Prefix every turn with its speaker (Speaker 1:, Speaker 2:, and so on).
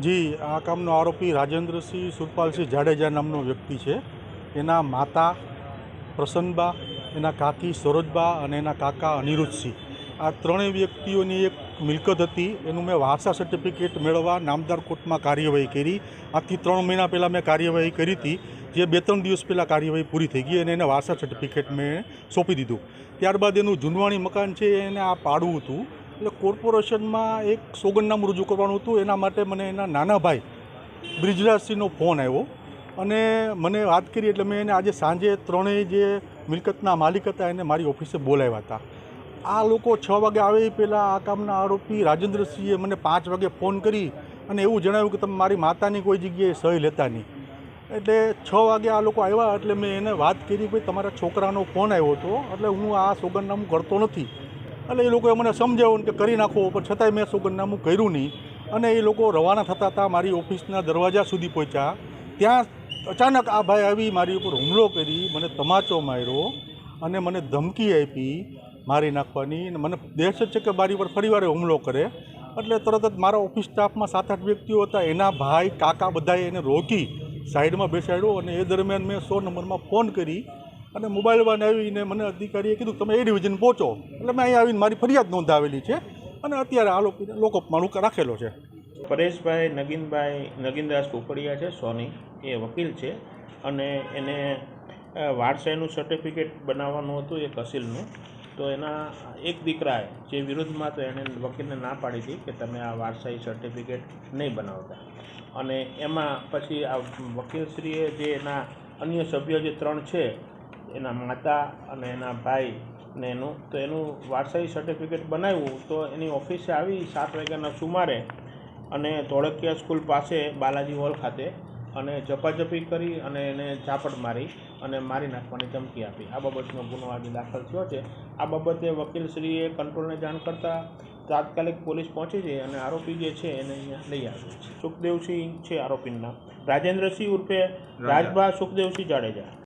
Speaker 1: જી, આ કામનો આરોપી રાજેન્દ્રસિંહ સુરપાલસિંહ જાડેજા નામનો વ્યક્તિ છે. એના માતા પ્રસન્નબા, એના કાકી સરોજબા અને એના કાકા અનિરુદ્ધસિંહ. આ ત્રણેય વ્યક્તિઓની એક મિલકત હતી. એનું મેં વારસા સર્ટિફિકેટ મેળવવા નામદાર કોર્ટમાં કાર્યવાહી કરી. આજથી ત્રણ મહિના પહેલાં મેં કાર્યવાહી કરી હતી. જે બે ત્રણ દિવસ પહેલાં કાર્યવાહી પૂરી થઈ ગઈ અને એને વારસા સર્ટિફિકેટ મેં સોંપી દીધું. ત્યારબાદ એનું જૂનવાણી મકાન છે એને આ પાડવું હતું. એટલે કોર્પોરેશનમાં એક સોગંદનામું રજૂ કરવાનું હતું. એના માટે મને એના નાના ભાઈ બ્રિજરાજસિંહનો ફોન આવ્યો અને મને વાત કરી એટલે મેં એને આજે સાંજે ત્રણેય જે મિલકતના માલિક હતા એને મારી ઓફિસે બોલાવ્યા હતા. આ લોકો છ વાગે આવે એ પહેલાં આ કામના આરોપી રાજેન્દ્રસિંહે મને પાંચ વાગે ફોન કરી અને એવું જણાવ્યું કે તમે મારી માતાની કોઈ જગ્યાએ સહી લેતા નહીં. એટલે છ વાગે આ લોકો આવ્યા એટલે મેં એને વાત કરી ભાઈ તમારા છોકરાનો ફોન આવ્યો હતો. એટલે હું આ સોગંદનામું કરતો નથી. એટલે એ લોકોએ મને સમજાવ્યું કે કરી નાખો, પણ છતાંય મેં સોગંદનામું કર્યું નહીં. અને એ લોકો રવાના થતા હતા મારી ઓફિસના દરવાજા સુધી પહોંચ્યા. ત્યાં અચાનક આ ભાઈ આવી, મારી ઉપર હુમલો કરી, મને તમાચો માર્યો અને મને ધમકી આપી મારી નાખવાની. અને મને દેશ જ છે કે મારી પર ફરીવાર હુમલો કરે. એટલે તરત જ મારા ઓફિસ સ્ટાફમાં સાત આઠ વ્યક્તિઓ હતા. એના ભાઈ કાકા બધાએ એને રોકી સાઈડમાં બેસાડ્યો અને એ દરમિયાન મેં સો નંબરમાં ફોન કરી અને મોબાઈલ વાન આવીને મને અધિકારીએ કીધું, તમે એ ડિવિઝન પહોંચો. એટલે મેં અહીંયા આવીને મારી ફરિયાદ નોંધાવેલી છે અને અત્યારે આ લોકોને લોકઅપમાં રાખેલો છે.
Speaker 2: પરેશભાઈ, નગીનભાઈ, નગીનદાસ કુકડિયા છે, સોની, એ વકીલ છે. અને એને વારસાઈનું સર્ટિફિકેટ બનાવવાનું હતું એક અસીલનું. તો એના એક દીકરાએ જે વિરુદ્ધમાં તો એણે વકીલને ના પાડી હતી કે તમે આ વારસાઈ સર્ટિફિકેટ નહીં બનાવતા. અને એમાં પછી આ વકીલશ્રીએ જે એના અન્ય સભ્યો જે ત્રણ છે એના માતા અને એના ભાઈ ને એનું તો એનું વારસાઈ સર્ટિફિકેટ બનાવ્યું તો એની ઓફિસે આવી સાત વાગ્યાના સુમારે અને ધોળકિયા સ્કૂલ પાસે બાલાજી હોલ ખાતે અને ઝપાઝપી કરી અને એને ઝાપટ મારી અને મારી નાખવાની ધમકી આપી. આ બાબતનો ગુનો આજે દાખલ થયો છે. આ બાબતે વકીલશ્રીએ કંટ્રોલને જાણ કરતાં તાત્કાલિક પોલીસ પહોંચી છે અને આરોપી જે છે એને અહીંયા લઈ આવ્યો છે. સુખદેવસિંહ છે આરોપીનું. નામ રાજેન્દ્રસિંહ ઉર્ફે રાજભા સુખદેવસિંહ જાડેજા.